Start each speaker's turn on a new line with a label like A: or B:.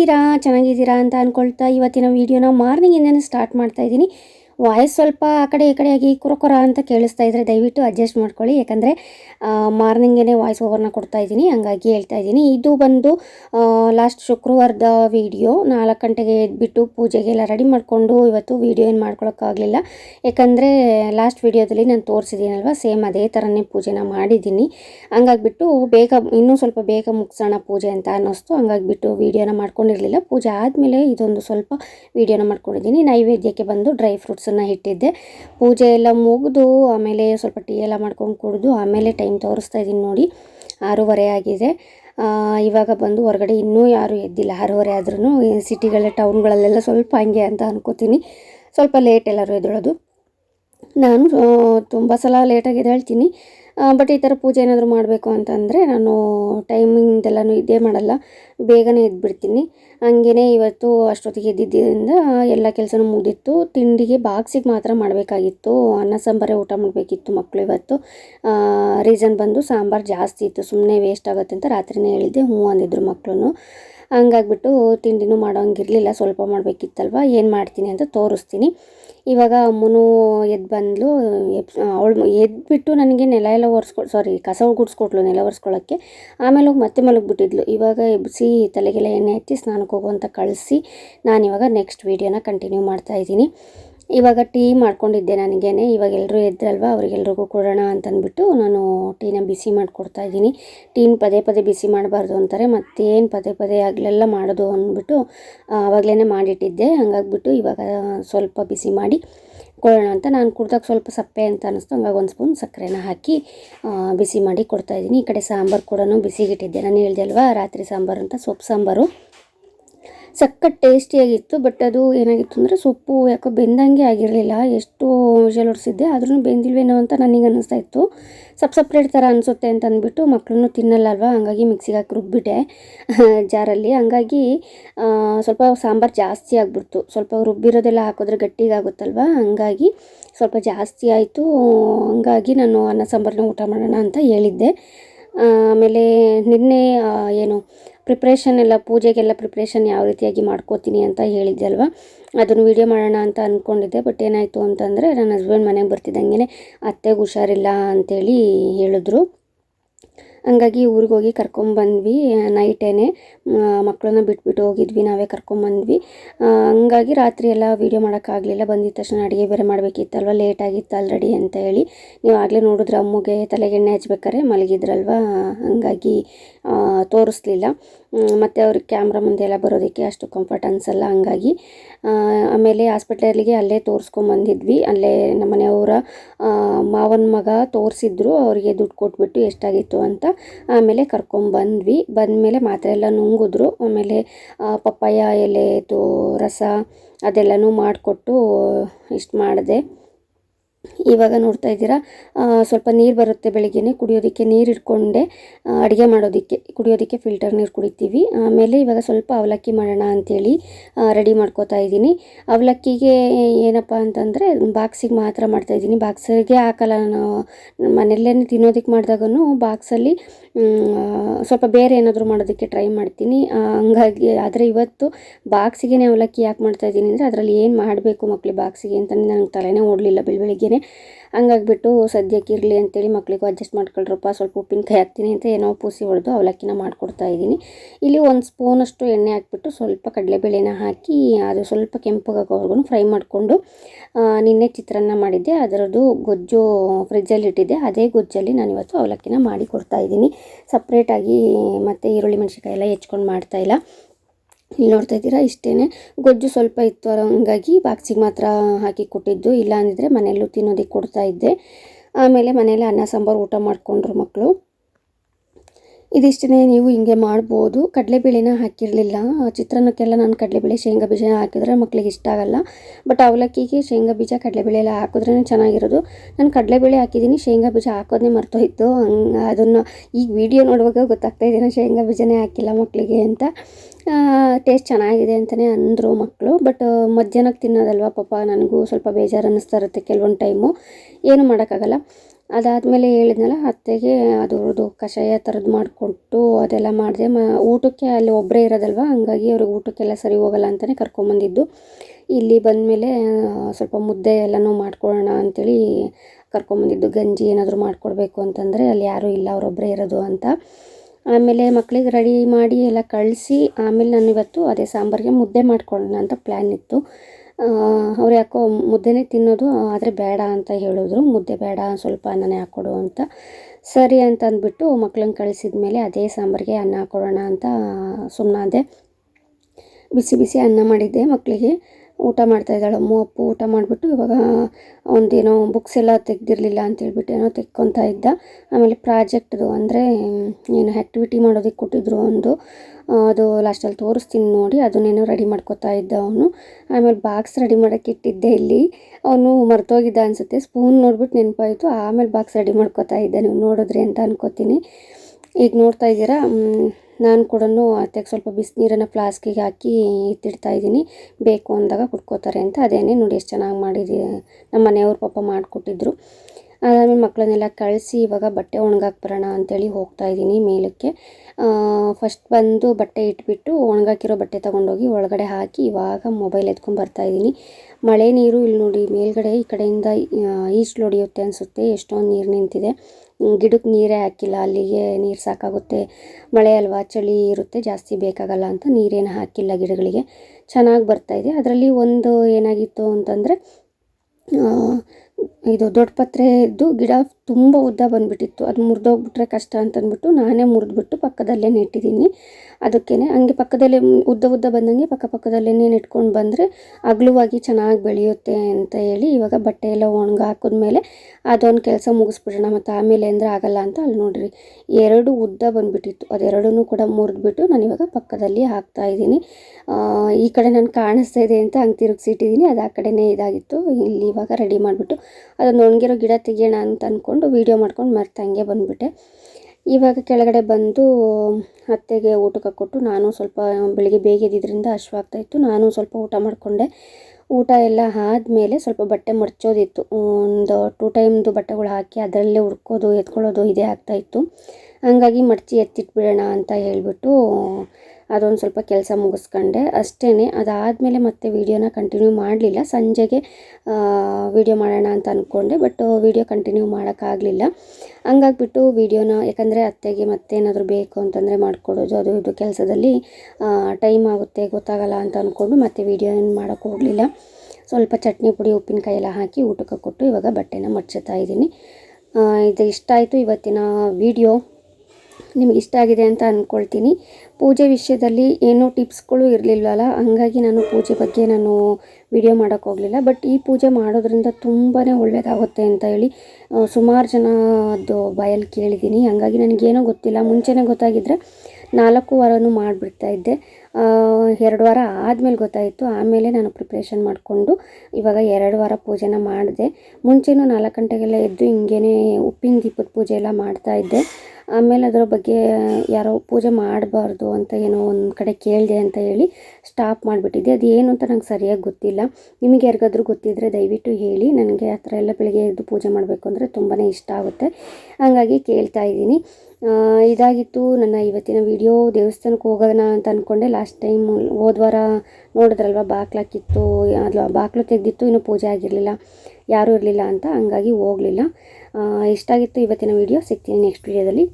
A: ಹೇಗಿದ್ದೀರಾ ಚೆನ್ನಾಗಿದ್ದೀರಾ ಅಂತ ಅಂದ್ಕೊಳ್ತಾ ಇವತ್ತಿನ ವೀಡಿಯೋನ ಮಾರ್ನಿಂಗಿಂದನೇ ಸ್ಟಾರ್ಟ್ ಮಾಡ್ತಾ ಇದ್ದೀನಿ. ವಾಯ್ಸ್ ಸ್ವಲ್ಪ ಆ ಕಡೆ ಈ ಕಡೆಯಾಗಿ ಕುರಕುರ ಅಂತ ಕೇಳಿಸ್ತಾ ಇದ್ದರೆ ದಯವಿಟ್ಟು ಅಡ್ಜಸ್ಟ್ ಮಾಡ್ಕೊಳ್ಳಿ. ಯಾಕಂದರೆ ಮಾರ್ನಿಂಗೇ ವಾಯ್ಸ್ ಓವರ್ನ ಕೊಡ್ತಾ ಇದ್ದೀನಿ. ಹಂಗಾಗಿ ಹೇಳ್ತಾ ಇದ್ದೀನಿ. ಇದು ಬಂದು ಲಾಸ್ಟ್ ಶುಕ್ರವಾರದ ವಿಡಿಯೋ ನಾಲ್ಕು ಗಂಟೆಗೆ ಎದ್ಬಿಟ್ಟು ಪೂಜೆಗೆಲ್ಲ ರೆಡಿ ಮಾಡಿಕೊಂಡು ಇವತ್ತು ವೀಡಿಯೋ ಏನು ಮಾಡ್ಕೊಳೋಕ್ಕಾಗಲಿಲ್ಲ. ಯಾಕಂದರೆ ಲಾಸ್ಟ್ ವಿಡಿಯೋದಲ್ಲಿ ನಾನು ತೋರಿಸಿದ್ದೀನಲ್ವ ಸೇಮ್ ಅದೇ ಥರನೇ ಪೂಜೆನ ಮಾಡಿದ್ದೀನಿ. ಹಂಗಾಗ್ಬಿಟ್ಟು ಬೇಗ, ಇನ್ನೂ ಸ್ವಲ್ಪ ಬೇಗ ಮುಗಿಸೋಣ ಪೂಜೆ ಅಂತ ಅನ್ನಿಸ್ತು. ಹಂಗಾಗ್ಬಿಟ್ಟು ವೀಡಿಯೋನ ಮಾಡ್ಕೊಂಡಿರಲಿಲ್ಲ. ಪೂಜೆ ಆದಮೇಲೆ ಇದೊಂದು ಸ್ವಲ್ಪ ವೀಡಿಯೋನ ಮಾಡ್ಕೊಂಡಿದ್ದೀನಿ. ನೈವೇದ್ಯಕ್ಕೆ ಬಂದು ಡ್ರೈ ಫ್ರೂಟ್ಸನ್ನು ಇಟ್ಟಿದ್ದೆ ಪೂಜೆ ಎಲ್ಲ ಮುಗಿದು ಆಮೇಲೆ ಸ್ವಲ್ಪ ಟೀ ಎಲ್ಲ ಮಾಡ್ಕೊಂಡು ಕುಡಿದು ಆಮೇಲೆ ಟೈಮ್ ತೋರಿಸ್ತಾ ಇದ್ದೀನಿ ನೋಡಿ. ಆರೂವರೆ ಆಗಿದೆ. ಇವಾಗ ಬಂದು ಹೊರಗಡೆ ಇನ್ನೂ ಯಾರೂ ಎದ್ದಿಲ್ಲ. ಆರೂವರೆ ಆದ್ರೂ ಸಿಟಿಗಳ ಟೌನ್ಗಳಲ್ಲೆಲ್ಲ ಸ್ವಲ್ಪ ಹಂಗೆ ಅಂತ ಅನ್ಕೋತೀನಿ. ಸ್ವಲ್ಪ ಲೇಟ್ ಎಲ್ಲರೂ ಎದ್ದೇಳೋದು ನಾನು ತುಂಬ ಸಲ ಲೇಟಾಗಿ ಹೇಳ್ತೀನಿ ಬಟ್ ಈ ಥರ ಪೂಜೆ ಏನಾದರೂ ಮಾಡಬೇಕು ಅಂತಂದರೆ ನಾನು ಟೈಮಿಂಗ್ದೆಲ್ಲನೂ ಇದೇ ಮಾಡಲ್ಲ. ಬೇಗನೆ ಎದ್ಬಿಡ್ತೀನಿ. ಹಂಗೇ ಇವತ್ತು ಅಷ್ಟೊತ್ತಿಗೆ ಎದ್ದಿದ್ದರಿಂದ ಎಲ್ಲ ಕೆಲಸನೂ ಮುಗಿದಿತ್ತು. ತಿಂಡಿಗೆ ಬಾಕ್ಸಿಗೆ ಮಾತ್ರ ಮಾಡಬೇಕಾಗಿತ್ತು. ಅನ್ನ, ಸಾಂಬಾರೇ ಊಟ ಮಾಡಬೇಕಿತ್ತು ಮಕ್ಕಳು ಇವತ್ತು. ರೀಸನ್ ಬಂದು ಸಾಂಬಾರು ಜಾಸ್ತಿ ಇತ್ತು. ಸುಮ್ಮನೆ ವೇಸ್ಟ್ ಆಗುತ್ತೆ ಅಂತ ರಾತ್ರಿನೇ ಹೇಳಿದ್ದೆ. ಹ್ಞೂ ಅಂದಿದ್ರು ಮಕ್ಕಳು ಹಂಗಾಗ್ಬಿಟ್ಟು ತಿಂಡಿನೂ ಮಾಡೋಂಗಿರಲಿಲ್ಲ. ಸ್ವಲ್ಪ ಮಾಡಬೇಕಿತ್ತಲ್ವ? ಏನು ಮಾಡ್ತೀನಿ ಅಂತ ತೋರಿಸ್ತೀನಿ. ಇವಾಗ ಅಮ್ಮನೂ ಎದ್ದು ಬಂದ್ಲು ಅವಳು ಎದ್ಬಿಟ್ಟು ನನಗೆ ನೆಲ ಎಲ್ಲ ಒರೆಸ್ಕೊ ಸಾರಿ ಕಸ ಗುಡಿಸ್ಕೊಟ್ಲು ನೆಲ ಒರೆಸ್ಕೊಳ್ಳೋಕ್ಕೆ ಆಮೇಲೆ ಹೋಗಿ ಮತ್ತೆ ಮಲಗಿಬಿಟ್ಟಿದ್ಲು. ಇವಾಗ ಎಬ್ಬಿಸಿ ತಲೆಗೆಲ್ಲ ಎಣ್ಣೆ ಹಚ್ಚಿ ಸ್ನಾನಕ್ಕೆ ಹೋಗುವಂಥ ಅಂತ ಕಳಿಸಿ ನಾನು ಇವಾಗ ನೆಕ್ಸ್ಟ್ ವೀಡಿಯೋನ ಕಂಟಿನ್ಯೂ ಮಾಡ್ತಾ ಇದ್ದೀನಿ. ಇವಾಗ ಟೀ ಮಾಡ್ಕೊಂಡಿದ್ದೆ ನನಗೇನೆ. ಇವಾಗ ಎಲ್ಲರೂ ಎದ್ರಲ್ವ, ಅವ್ರಿಗೆಲ್ರಿಗೂ ಕೊಡೋಣ ಅಂತಂದ್ಬಿಟ್ಟು ನಾನು ಟೀನ ಬಿಸಿ ಮಾಡಿಕೊಡ್ತಾ ಇದ್ದೀನಿ. ಟೀನ ಪದೇ ಪದೇ ಬಿಸಿ ಮಾಡಬಾರ್ದು ಅಂತಾರೆ, ಮತ್ತೇನು ಪದೇ ಪದೇ ಆಗಲೆಲ್ಲ ಮಾಡೋದು ಅಂದ್ಬಿಟ್ಟು ಆವಾಗಲೇ ಮಾಡಿಟ್ಟಿದ್ದೆ. ಹಂಗಾಗ್ಬಿಟ್ಟು ಇವಾಗ ಸ್ವಲ್ಪ ಬಿಸಿ ಮಾಡಿ ಕೊಡೋಣ ಅಂತ. ನಾನು ಕುಡ್ದಾಗ ಸ್ವಲ್ಪ ಸಪ್ಪೆ ಅಂತ ಅನ್ನಿಸ್ತು. ಹಂಗಾಗಿ ಒಂದು ಸ್ಪೂನ್ ಸಕ್ಕರೆನ ಹಾಕಿ ಬಿಸಿ ಮಾಡಿ ಕೊಡ್ತಾಯಿದ್ದೀನಿ ಈ ಕಡೆ ಸಾಂಬಾರು ಕೂಡ ಬಿಸಿಗಿಟ್ಟಿದ್ದೆ. ನಾನು ಹೇಳ್ದೆ ಅಲ್ವಾ, ರಾತ್ರಿ ಸಾಂಬಾರು ಅಂತ ಸೊಪ್ಪು ಸಾಂಬಾರು. ಸಖತ್ ಟೇಸ್ಟಿಯಾಗಿತ್ತು ಬಟ್ ಅದು ಏನಾಗಿತ್ತು ಅಂದರೆ ಸೊಪ್ಪು ಯಾಕೋ ಬೆಂದಂಗೆ ಆಗಿರಲಿಲ್ಲ. ಎಷ್ಟು ವಿಷಲ್ ಹೊಡಿಸಿದ್ದೆ ಆದ್ರೂ ಬೆಂದಿಲ್ವೇನೋ ಅಂತ ನನಗೆ ಅನ್ನಿಸ್ತಾ ಇತ್ತು. ಸಪ್ ಸಪ್ರೇಟ್ ಥರ ಅನಿಸುತ್ತೆ ಅಂತ ಅಂದ್ಬಿಟ್ಟು ಮಕ್ಕಳನ್ನು ತಿನ್ನಲ್ಲ ಅಲ್ವಾ ಹಂಗಾಗಿ ಮಿಕ್ಸಿಗೆ ಹಾಕಿ ರುಬ್ಬಿಟ್ಟೆ. ಜಾರಲ್ಲಿ ಹಂಗಾಗಿ ಸ್ವಲ್ಪ ಸಾಂಬಾರು ಜಾಸ್ತಿ ಆಗಿಬಿಡ್ತು. ಸ್ವಲ್ಪ ರುಬ್ಬಿರೋದೆಲ್ಲ ಹಾಕಿದ್ರೆ ಗಟ್ಟಿಗಾಗುತ್ತಲ್ವ ಹಂಗಾಗಿ ಸ್ವಲ್ಪ ಜಾಸ್ತಿ ಆಯಿತು. ಹಂಗಾಗಿ ನಾನು ಅನ್ನ ಸಾಂಬಾರನ್ನ ಊಟ ಮಾಡೋಣ ಅಂತ ಹೇಳಿದ್ದೆ. ಆಮೇಲೆ ನಿನ್ನೆ ಏನು ಪ್ರಿಪ್ರೇಷನ್ ಎಲ್ಲ, ಪೂಜೆಗೆಲ್ಲ ಪ್ರಿಪ್ರೇಷನ್ ಯಾವ ರೀತಿಯಾಗಿ ಮಾಡ್ಕೋತೀನಿ ಅಂತ ಹೇಳಿದ್ದೆ ಅಲ್ವಾ? ಅದನ್ನು ವೀಡಿಯೋ ಮಾಡೋಣ ಅಂತ ಅಂದ್ಕೊಂಡಿದ್ದೆ ಬಟ್ ಏನಾಯಿತು ಅಂತಂದರೆ ನನ್ನ ಹಸ್ಬೆಂಡ್ ಮನೆಗೆ ಬರ್ತಿದ್ದಂಗೆ ಅತ್ತೆಗೆ ಹುಷಾರಿಲ್ಲ ಅಂತೇಳಿ ಹೇಳಿದ್ರು. ಹಂಗಾಗಿ ಊರಿಗೆ ಹೋಗಿ ಕರ್ಕೊಂಬಂದ್ವಿ ನೈಟೇನೆ ಮಕ್ಕಳನ್ನ ಬಿಟ್ಬಿಟ್ಟು ಹೋಗಿದ್ವಿ, ನಾವೇ ಕರ್ಕೊಂಬಂದ್ವಿ ಹಂಗಾಗಿ ರಾತ್ರಿ ಎಲ್ಲ ವೀಡಿಯೋ ಮಾಡೋಕ್ಕಾಗಲಿಲ್ಲ. ಬಂದಿದ್ದ ತಕ್ಷಣ ಅಡುಗೆ ಬೇರೆ ಮಾಡಬೇಕಿತ್ತಲ್ವ ಲೇಟ್ ಆಗಿತ್ತು ಆಲ್ರೆಡಿ ಅಂತ ಹೇಳಿ. ನೀವು ಆಗಲೇ ನೋಡಿದ್ರೆ ಅಮ್ಮಗೆ ತಲೆಗೆ ಎಣ್ಣೆ ಹಚ್ಬೇಕಾರೆ ಮಲಗಿದ್ರಲ್ವ? ಹಂಗಾಗಿ ತೋರಿಸ್ಲಿಲ್ಲ. ಮತ್ತು ಅವ್ರಿಗೆ ಕ್ಯಾಮ್ರಾ ಮುಂದೆ ಎಲ್ಲ ಬರೋದಕ್ಕೆ ಅಷ್ಟು ಕಂಫರ್ಟ್ ಅನಿಸಲ್ಲ, ಹಂಗಾಗಿ. ಆಮೇಲೆ ಹಾಸ್ಪಿಟ್ಲಲ್ಲಿಗೆ ಅಲ್ಲೇ ತೋರಿಸ್ಕೊಂಬಂದಿದ್ವಿ ಅಲ್ಲೇ ನಮ್ಮ ಮನೆಯವರ ಮಾವನ ಮಗ ತೋರಿಸಿದ್ರು, ಅವರಿಗೆ ದುಡ್ಡು ಕೊಟ್ಬಿಟ್ಟು ಎಷ್ಟಾಗಿತ್ತು ಅಂತ. ಆಮೇಲೆ ಕರ್ಕೊಂಬಂದ್ವಿ. ಬಂದಮೇಲೆ ಮಾತ್ರೆ ಎಲ್ಲ ನುಂಗಿದ್ರು. ಆಮೇಲೆ ಪಪ್ಪಾಯ ಎಲೆದು ರಸ ಅದೆಲ್ಲನೂ ಮಾಡಿಕೊಟ್ಟು ಇಷ್ಟು ಮಾಡಿದೆ. ಇವಾಗ ನೋಡ್ತಾ ಇದ್ದೀರಾ ಸ್ವಲ್ಪ ನೀರು ಬರುತ್ತೆ ಬೆಳಿಗ್ಗೆನೆ, ಕುಡಿಯೋದಕ್ಕೆ ನೀರು ಇಟ್ಕೊಂಡೆ ಅಡುಗೆ ಮಾಡೋದಕ್ಕೆ, ಕುಡಿಯೋದಕ್ಕೆ ಫಿಲ್ಟರ್ ನೀರು ಕುಡಿತೀವಿ. ಆಮೇಲೆ ಇವಾಗ ಸ್ವಲ್ಪ ಅವಲಕ್ಕಿ ಮಾಡೋಣ ಅಂಥೇಳಿ ರೆಡಿ ಮಾಡ್ಕೋತಾ ಇದ್ದೀನಿ. ಅವಲಕ್ಕಿಗೆ ಏನಪ್ಪ ಅಂತಂದರೆ, ಬಾಕ್ಸಿಗೆ ಮಾತ್ರ ಮಾಡ್ತಾಯಿದ್ದೀನಿ ಬಾಕ್ಸಿಗೆ ಹಾಕಲ್ಲ ನಾನು ಮನೆಯಲ್ಲೇ ತಿನ್ನೋದಕ್ಕೆ ಮಾಡಿದಾಗೂ ಬಾಕ್ಸಲ್ಲಿ ಸ್ವಲ್ಪ ಬೇರೆ ಏನಾದರೂ ಮಾಡೋದಕ್ಕೆ ಟ್ರೈ ಮಾಡ್ತೀನಿ. ಹಂಗಾಗಿ ಆದರೆ ಇವತ್ತು ಬಾಕ್ಸಿಗೆ ಅವಲಕ್ಕಿ ಯಾಕೆ ಮಾಡ್ತಾಯಿದ್ದೀನಿ ಅಂದರೆ, ಅದರಲ್ಲಿ ಏನು ಮಾಡಬೇಕು ಮಕ್ಕಳು ಬಾಕ್ಸಿಗೆ ಅಂತ ನನಗೆ ತಲೆನೇ ಓಡಲಿಲ್ಲ. ಬೆಳ ಬೆಳಿಗ್ಗೆನೆ ಹಂಗಾಗ್ಬಿಟ್ಟು ಸದ್ಯಕ್ಕೆ ಇರಲಿ ಅಂತೇಳಿ ಮಕ್ಳಿಗೂ ಅಡ್ಜಸ್ಟ್ ಮಾಡ್ಕೊಳ್ರಪ್ಪ, ಸ್ವಲ್ಪ ಉಪ್ಪಿನಕಾಯಿ ಹಾಕ್ತೀನಿ ಅಂತ ಏನೋ ಪೂಸಿ ಹೊಡೆದು ಅವಲಕ್ಕಿನ ಮಾಡಿಕೊಡ್ತಾ ಇದ್ದೀನಿ. ಇಲ್ಲಿ ಒಂದು ಸ್ಪೂನಷ್ಟು ಎಣ್ಣೆ ಹಾಕ್ಬಿಟ್ಟು ಸ್ವಲ್ಪ ಕಡಲೆಬೇಳೆನ ಹಾಕಿ, ಅದು ಸ್ವಲ್ಪ ಕೆಂಪಗಾಗೋವರೆಗೂ ಫ್ರೈ ಮಾಡಿಕೊಂಡು ನಿನ್ನೆ ಚಿತ್ರಾನ್ನ ಮಾಡಿದ್ದೆ. ಅದರದ್ದು ಗೊಜ್ಜು ಫ್ರಿಜ್ಜಲ್ಲಿ ಇಟ್ಟಿದ್ದೆ. ಅದೇ ಗೊಜ್ಜಲ್ಲಿ ನಾನು ಇವತ್ತು ಅವಲಕ್ಕಿನ ಮಾಡಿ ಕೊಡ್ತಾ ಇದ್ದೀನಿ. ಸಪ್ರೇಟಾಗಿ ಮತ್ತು ಈರುಳ್ಳಿ ಮೆಣಸಿಕಾಯಿ ಎಲ್ಲ ಹೆಚ್ಕೊಂಡು ಮಾಡ್ತಾಯಿಲ್ಲ ಇಲ್ಲಿ ನೋಡ್ತಾ ಇದ್ದೀರಾ? ಇಷ್ಟೇ ಗೊಜ್ಜು ಸ್ವಲ್ಪ ಇತ್ತು ಹಂಗಾಗಿ ಬಾಕ್ಸಿಗೆ ಮಾತ್ರ ಹಾಕಿ ಕೊಟ್ಟಿದ್ದು. ಇಲ್ಲ ಅಂದಿದ್ರೆ ಮನೆಯಲ್ಲೂ ತಿನ್ನೋದಕ್ಕೆ ಕೊಡ್ತಾ ಇದ್ದೆ. ಆಮೇಲೆ ಮನೇಲಿ ಅನ್ನ, ಸಾಂಬಾರು, ಊಟ ಮಾಡಿಕೊಂಡ್ರು ಮಕ್ಕಳು. ಇದಿಷ್ಟೇ ನೀವು ಹಿಂಗೆ ಮಾಡ್ಬೋದು. ಕಡಲೆಬೇಳೆನ ಹಾಕಿರಲಿಲ್ಲ. ಚಿತ್ರಾನ್ನಕ್ಕೆಲ್ಲ ನಾನು ಕಡಲೆಬೇಳೆ, ಶೇಂಗಾ ಬೀಜ ಹಾಕಿದ್ರೆ ಮಕ್ಕಳಿಗೆ ಇಷ್ಟ ಆಗಲ್ಲ. ಬಟ್ ಅವಲಕ್ಕಿಗೆ ಶೇಂಗಾ ಬೀಜ, ಕಡಲೆಬೇಳೆ ಎಲ್ಲ ಹಾಕಿದ್ರೇ ಚೆನ್ನಾಗಿರೋದು. ನಾನು ಕಡಲೆಬೇಳೆ ಹಾಕಿದ್ದೀನಿ, ಶೇಂಗಾ ಬೀಜ ಹಾಕೋದನ್ನೇ ಮರ್ತೋಯ್ತು. ಹಂಗೆ ಅದನ್ನು ಈಗ ವಿಡಿಯೋ ನೋಡುವಾಗ ಗೊತ್ತಾಗ್ತಾ ಇದ್ದೀನಿ ಶೇಂಗಾ ಬೀಜನೇ ಹಾಕಿಲ್ಲ ಮಕ್ಕಳಿಗೆ ಅಂತ. ಟೇಸ್ಟ್ ಚೆನ್ನಾಗಿದೆ ಅಂತಲೇ ಅಂದರು ಮಕ್ಕಳು ಬಟ್ ಮಧ್ಯಾಹ್ನಕ್ಕೆ ತಿನ್ನೋದಲ್ವ ಪಾಪ, ನನಗೂ ಸ್ವಲ್ಪ ಬೇಜಾರು ಅನ್ನಿಸ್ತಾ ಇರುತ್ತೆ ಕೆಲವೊಂದು ಟೈಮು. ಏನು ಮಾಡೋಕ್ಕಾಗಲ್ಲ. ಅದಾದಮೇಲೆ ಹೇಳಿದ್ನಲ್ಲ ಅತ್ತೆಗೆ ಅದ್ರದ್ದು ಕಷಾಯ ಥರದ್ದು ಮಾಡಿಕೊಟ್ಟು ಅದೆಲ್ಲ ಮಾಡಿದೆ. ಮ, ಊಟಕ್ಕೆ ಅಲ್ಲಿ ಒಬ್ಬರೇ ಇರೋದಲ್ವ, ಹಂಗಾಗಿ ಅವ್ರಿಗೆ ಊಟಕ್ಕೆಲ್ಲ ಸರಿ ಹೋಗಲ್ಲ ಅಂತಲೇ ಕರ್ಕೊಂಬಂದಿದ್ದು. ಇಲ್ಲಿ ಬಂದಮೇಲೆ ಸ್ವಲ್ಪ ಮುದ್ದೆ ಎಲ್ಲನೂ ಮಾಡ್ಕೊಳ್ಳೋಣ ಅಂಥೇಳಿ ಕರ್ಕೊಂಬಂದಿದ್ದು. ಗಂಜಿ ಏನಾದರೂ ಮಾಡಿಕೊಡ್ಬೇಕು ಅಂತಂದರೆ ಅಲ್ಲಿ ಯಾರೂ ಇಲ್ಲ ಅವರೊಬ್ಬರೇ ಇರೋದು ಅಂತ. ಆಮೇಲೆ ಮಕ್ಕಳಿಗೆ ರೆಡಿ ಮಾಡಿ ಎಲ್ಲ ಕಳಿಸಿ, ಆಮೇಲೆ ನಾನು ಇವತ್ತು ಅದೇ ಸಾಂಬಾರಿಗೆ ಮುದ್ದೆ ಮಾಡ್ಕೊಳ್ಳೋಣ ಅಂತ ಪ್ಲ್ಯಾನ್ ಇತ್ತು. ಅವ್ರು ಯಾಕೋ ಮುದ್ದೆನೇ ತಿನ್ನೋದು, ಆದರೆ ಬೇಡ ಅಂತ ಹೇಳಿದ್ರು. ಮುದ್ದೆ ಬೇಡ, ಸ್ವಲ್ಪ ಅನ್ನನೇ ಹಾಕ್ಕೊಡು ಅಂತ. ಸರಿ ಅಂತ ಅಂದ್ಬಿಟ್ಟು ಮಕ್ಳನ್ನ ಕಳಿಸಿದ ಮೇಲೆ ಅದೇ ಸಾಂಬಾರಿಗೆ ಅನ್ನ ಹಾಕ್ಕೊಡೋಣ ಅಂತ ಸುಮ್ಮನಾದೆ ಬಿಸಿ ಬಿಸಿ ಅನ್ನ ಮಾಡಿದ್ದೆ ಮಕ್ಕಳಿಗೆ ಊಟ ಮಾಡ್ತಾ ಇದ್ದಾಳೆ. ಅಮ್ಮ, ಅಪ್ಪು ಊಟ ಮಾಡಿಬಿಟ್ಟು ಇವಾಗ ಒಂದೇನೋ ಬುಕ್ಸ್ ಎಲ್ಲ ತೆಗ್ದಿರಲಿಲ್ಲ ಅಂತೇಳ್ಬಿಟ್ಟು ಏನೋ ತೆಕ್ಕೊತಾ ಇದ್ದ. ಆಮೇಲೆ ಪ್ರಾಜೆಕ್ಟ್ದು ಅಂದರೆ, ಏನು ಆ್ಯಕ್ಟಿವಿಟಿ ಮಾಡೋದಕ್ಕೆ ಕೊಟ್ಟಿದ್ರು ಒಂದು. ಅದು ಲಾಸ್ಟಲ್ಲಿ ತೋರಿಸ್ತೀನಿ ನೋಡಿ. ಅದನ್ನೇನೋ ರೆಡಿ ಮಾಡ್ಕೊತಾ ಇದ್ದ ಅವನು. ಆಮೇಲೆ ಬಾಕ್ಸ್ ರೆಡಿ ಮಾಡೋಕ್ಕೆ ಇಟ್ಟಿದ್ದೆ ಇಲ್ಲಿ. ಅವನು ಮರ್ತೋಗಿದ್ದ ಅನಿಸುತ್ತೆ. ಸ್ಪೂನ್ ನೋಡ್ಬಿಟ್ಟು ನೆನಪಾಯಿತು. ಆಮೇಲೆ ಬಾಕ್ಸ್ ರೆಡಿ ಮಾಡ್ಕೊತಾ ಇದ್ದೆ. ನೀವು ನೋಡಿದ್ರಿ ಅಂತ ಅನ್ಕೋತೀನಿ. ಈಗ ನೋಡ್ತಾ ಇದ್ದೀರಾ? ನಾನು ಕೂಡ ಅದಕ್ಕೆ ಸ್ವಲ್ಪ ಬಿಸಿನೀರನ್ನು ಫ್ಲಾಸ್ಕಿಗೆ ಹಾಕಿ ಎತ್ತಿಡ್ತಾ ಇದ್ದೀನಿ. ಬೇಕು ಅಂದಾಗ ಕುಡ್ಕೋತಾರೆ ಅಂತ. ಅದೇನೇ ನೋಡಿ ಎಷ್ಟು ಚೆನ್ನಾಗಿ ಮಾಡಿದೆ ನಮ್ಮ ಮನೆಯವ್ರ ಪಾಪ ಮಾಡಿಕೊಟ್ಟಿದ್ರು. ಅದಾದಮೇಲೆ ಮಕ್ಕಳನ್ನೆಲ್ಲ ಕಳಿಸಿ ಇವಾಗ ಬಟ್ಟೆ ಒಣಗಾಕಿ ಬರೋಣ ಅಂತೇಳಿ ಹೋಗ್ತಾ ಇದ್ದೀನಿ ಮೇಲಕ್ಕೆ. ಫಸ್ಟ್ ಬಂದು ಬಟ್ಟೆ ಇಟ್ಬಿಟ್ಟು ಒಣಗಾಕಿರೋ ಬಟ್ಟೆ ತೊಗೊಂಡೋಗಿ ಒಳಗಡೆ ಹಾಕಿ ಇವಾಗ ಮೊಬೈಲ್ ಎತ್ಕೊಂಡು ಇದ್ದೀನಿ. ಮಳೆ ನೀರು ಇಲ್ಲಿ ನೋಡಿ ಮೇಲ್ಗಡೆ ಈ ಕಡೆಯಿಂದ ಈಸ್ಟ್ ಲೊಡಿಯುತ್ತೆ ಅನಿಸುತ್ತೆ. ಎಷ್ಟೊಂದು ನೀರು ನಿಂತಿದೆ. ಗಿಡಕ್ಕೆ ನೀರೇ ಹಾಕಿಲ್ಲ, ಅಲ್ಲಿಗೆ ನೀರು ಸಾಕಾಗುತ್ತೆ, ಮಳೆ ಅಲ್ವಾ, ಚಳಿ ಇರುತ್ತೆ, ಜಾಸ್ತಿ ಬೇಕಾಗಲ್ಲ ಅಂತ ನೀರೇನು ಹಾಕಿಲ್ಲ ಗಿಡಗಳಿಗೆ. ಚೆನ್ನಾಗಿ ಬರ್ತಾಯಿದೆ ಅದರಲ್ಲಿ ಒಂದು ಏನಾಗಿತ್ತು ಅಂತಂದರೆ ಇದು ದೊಡ್ಡ ಇದ್ದು ಗಿಡ ತುಂಬ ಉದ್ದ ಬಂದುಬಿಟ್ಟಿತ್ತು. ಅದು ಮುರಿದೋಗ್ಬಿಟ್ರೆ ಕಷ್ಟ ಅಂತಂದ್ಬಿಟ್ಟು ನಾನೇ ಮುರಿದ್ಬಿಟ್ಟು ಪಕ್ಕದಲ್ಲೇ ನೆಟ್ಟಿದ್ದೀನಿ. ಅದಕ್ಕೇ ಹಂಗೆ ಪಕ್ಕದಲ್ಲೇ ಉದ್ದ ಉದ್ದ ಬಂದಂಗೆ ಪಕ್ಕ ಪಕ್ಕದಲ್ಲೇ ನೆಟ್ಕೊಂಡು ಬಂದರೆ ಅಗಲವಾಗಿ ಚೆನ್ನಾಗಿ ಬೆಳೆಯುತ್ತೆ ಅಂತ ಹೇಳಿ ಇವಾಗ ಬಟ್ಟೆ ಎಲ್ಲ ಒಣಗಿ ಹಾಕಿದ್ಮೇಲೆ ಅದೊಂದು ಕೆಲಸ ಮುಗಿಸ್ಬಿಡೋಣ ಮತ್ತು ಆಮೇಲೆ ಅಂದರೆ ಆಗಲ್ಲ ಅಂತ ಅಲ್ಲಿ ನೋಡಿರಿ. ಎರಡು ಉದ್ದ ಬಂದುಬಿಟ್ಟಿತ್ತು. ಅದೆರಡೂ ಕೂಡ ಮುರಿದ್ಬಿಟ್ಟು ನಾನು ಇವಾಗ ಪಕ್ಕದಲ್ಲಿ ಹಾಕ್ತಾ ಇದ್ದೀನಿ. ಈ ಕಡೆ ನಾನು ಕಾಣಿಸ್ತಾ ಇದೆ ಅಂತ ಹಂಗೆ ತಿರುಗಿಸಿಟ್ಟಿದ್ದೀನಿ. ಅದು ಆ ಕಡೆನೇ ಇದಾಗಿತ್ತು. ಇಲ್ಲಿ ಇವಾಗ ರೆಡಿ ಮಾಡಿಬಿಟ್ಟು ಅದೊಂದು ಒಣಗಿರೋ ಗಿಡ ತೆಗಿಯೋಣ ಅಂತ ಅಂದ್ಕೊಂಡು ವೀಡಿಯೋ ಮಾಡ್ಕೊಂಡು ಮತ್ತೆ ಹಂಗೆ ಬಂದುಬಿಟ್ಟೆ. ಇವಾಗ ಕೆಳಗಡೆ ಬಂದು ಅತ್ತೆಗೆ ಊಟಕ್ಕೆ ಕೊಟ್ಟು ನಾನು ಸ್ವಲ್ಪ ಬೆಳಿಗ್ಗೆ ಬೇಗ ಎದ್ದಿದ್ದರಿಂದ ಹಶ್ವಾಗ್ತಾಯಿತ್ತು ನಾನು ಸ್ವಲ್ಪ ಊಟ ಮಾಡಿಕೊಂಡೆ. ಊಟ ಎಲ್ಲ ಆದಮೇಲೆ ಸ್ವಲ್ಪ ಬಟ್ಟೆ ಮಡ್ಚೋದಿತ್ತು. ಒಂದು ಟೂ ಟೈಮ್ದು ಬಟ್ಟೆಗಳು ಹಾಕಿ ಅದರಲ್ಲೇ ಹುಡ್ಕೋದು ಎತ್ಕೊಳ್ಳೋದು, ಇದೇ ಆಗ್ತಾಯಿತ್ತು ಹಂಗಾಗಿ ಮಡಚಿ ಎತ್ತಿಟ್ಬಿಡೋಣ ಅಂತ ಹೇಳಿಬಿಟ್ಟು ಅದೊಂದು ಸ್ವಲ್ಪ ಕೆಲಸ ಮುಗಿಸ್ಕೊಂಡೆ. ಅಷ್ಟೇ ಅದಾದಮೇಲೆ ಮತ್ತೆ ವೀಡಿಯೋನ ಕಂಟಿನ್ಯೂ ಮಾಡಲಿಲ್ಲ. ಸಂಜೆಗೆ ವೀಡಿಯೋ ಮಾಡೋಣ ಅಂತ ಅಂದ್ಕೊಂಡೆ ಬಟ್ ವೀಡಿಯೋ ಕಂಟಿನ್ಯೂ ಮಾಡೋಕ್ಕಾಗಲಿಲ್ಲ. ಹಂಗಾಗ್ಬಿಟ್ಟು ವೀಡಿಯೋನ, ಯಾಕಂದರೆ ಅತ್ತೆಗೆ ಮತ್ತೇನಾದರೂ ಬೇಕು ಅಂತಂದರೆ ಮಾಡಿಕೊಡೋದು, ಅದು ಇದು ಕೆಲಸದಲ್ಲಿ ಟೈಮ್ ಆಗುತ್ತೆ, ಗೊತ್ತಾಗಲ್ಲ ಅಂತ ಅಂದ್ಕೊಂಡು ಮತ್ತೆ ವೀಡಿಯೋ ಏನು ಮಾಡೋಕ್ಕೆ ಹೋಗಲಿಲ್ಲ. ಸ್ವಲ್ಪ ಚಟ್ನಿ ಪುಡಿ ಉಪ್ಪಿನಕಾಯಿ ಎಲ್ಲ ಹಾಕಿ ಊಟಕ್ಕೆ ಕೊಟ್ಟು ಇವಾಗ ಬಟ್ಟೆನ ಮಡ್ಚುತ್ತಾ ಇದ್ದೀನಿ. ಇದು ಇಷ್ಟ ಆಯಿತು ಇವತ್ತಿನ ವೀಡಿಯೋ. ನಿಮಗೆ ಇಷ್ಟ ಆಗಿದೆ ಅಂತ ಅಂದ್ಕೊಳ್ತೀನಿ ಪೂಜೆ ವಿಷಯದಲ್ಲಿ ಏನೂ ಟಿಪ್ಸ್ಗಳು ಇರಲಿಲ್ಲವಲ್ಲ ಹಂಗಾಗಿ ನಾನು ಪೂಜೆ ಬಗ್ಗೆ ನಾನು ವಿಡಿಯೋ ಮಾಡೋಕ್ಕೋಗಲಿಲ್ಲ ಬಟ್ ಈ ಪೂಜೆ ಮಾಡೋದ್ರಿಂದ ತುಂಬಾ ಒಳ್ಳೆಯದಾಗುತ್ತೆ ಅಂತ ಹೇಳಿ ಸುಮಾರು ಜನದ್ದು ಬಾಯಲ್ಲಿ ಕೇಳಿದ್ದೀನಿ. ಹಂಗಾಗಿ ನನಗೇನೂ ಗೊತ್ತಿಲ್ಲ. ಮುಂಚೆನೇ ಗೊತ್ತಾಗಿದ್ದರೆ ನಾಲ್ಕು ವಾರನೂ ಮಾಡಿಬಿಡ್ತಾ ಇದ್ದೆ. ಎರಡು ವಾರ ಆದಮೇಲೆ ಗೊತ್ತಾಯಿತು. ಆಮೇಲೆ ನಾನು ಪ್ರಿಪ್ರೇಷನ್ ಮಾಡಿಕೊಂಡು ಇವಾಗ ಎರಡು ವಾರ ಪೂಜೆನ ಮಾಡಿದೆ. ಮುಂಚೆನೂ ನಾಲ್ಕು ಗಂಟೆಗೆಲ್ಲ ಎದ್ದು ಹಿಂಗೇ ಉಪ್ಪಿನ ದೀಪದ ಪೂಜೆ ಎಲ್ಲ ಮಾಡ್ತಾಯಿದ್ದೆ ಆಮೇಲೆ ಅದರ ಬಗ್ಗೆ ಯಾರೋ ಪೂಜೆ ಮಾಡಬಾರ್ದು ಅಂತ ಏನೋ ಒಂದು ಕಡೆ ಕೇಳಿದೆ ಅಂತ ಹೇಳಿ ಸ್ಟಾಪ್ ಮಾಡಿಬಿಟ್ಟಿದ್ದೆ. ಅದು ಏನು ಅಂತ ನಂಗೆ ಸರಿಯಾಗಿ ಗೊತ್ತಿಲ್ಲ. ನಿಮಗೆ ಯಾರಿಗಾದ್ರೂ ಗೊತ್ತಿದ್ದರೆ ದಯವಿಟ್ಟು ಹೇಳಿ. ನನಗೆ ಆ ಥರ ಎಲ್ಲ ಬೆಳಿಗ್ಗೆ ಎದ್ದು ಪೂಜೆ ಮಾಡಬೇಕು ಅಂದರೆ ತುಂಬಾ ಇಷ್ಟ ಆಗುತ್ತೆ. ಹಾಗಾಗಿ ಕೇಳ್ತಾ ಇದ್ದೀನಿ. ಇದಾಗಿತ್ತು. ನನ್ನ ಇವತ್ತಿನ ವಿಡಿಯೋ ದೇವಸ್ಥಾನಕ್ಕೆ ಹೋಗೋಣ ಅಂತ ಅಂದ್ಕೊಂಡೆ ಲಾಸ್ಟ್ ಟೈಮ್ ಹೋದ್ವಾರ ನೋಡಿದ್ರಲ್ವ ಬಾಕ್ಲಾಕಿತ್ತು ಅದು ಬಾಕ್ಲು ತೆಗೆದಿತ್ತು, ಇನ್ನೂ ಪೂಜೆ ಆಗಿರಲಿಲ್ಲ. ಯಾರೂ ಇರಲಿಲ್ಲ ಅಂತ ಹಂಗಾಗಿ ಹೋಗಲಿಲ್ಲ. ಇಷ್ಟ ಆಗಿತ್ತು ಇವತ್ತಿನ ವಿಡಿಯೋ ಸಿಗ್ತೀನಿ ನೆಕ್ಸ್ಟ್ ವಿಡಿಯೋದಲ್ಲಿ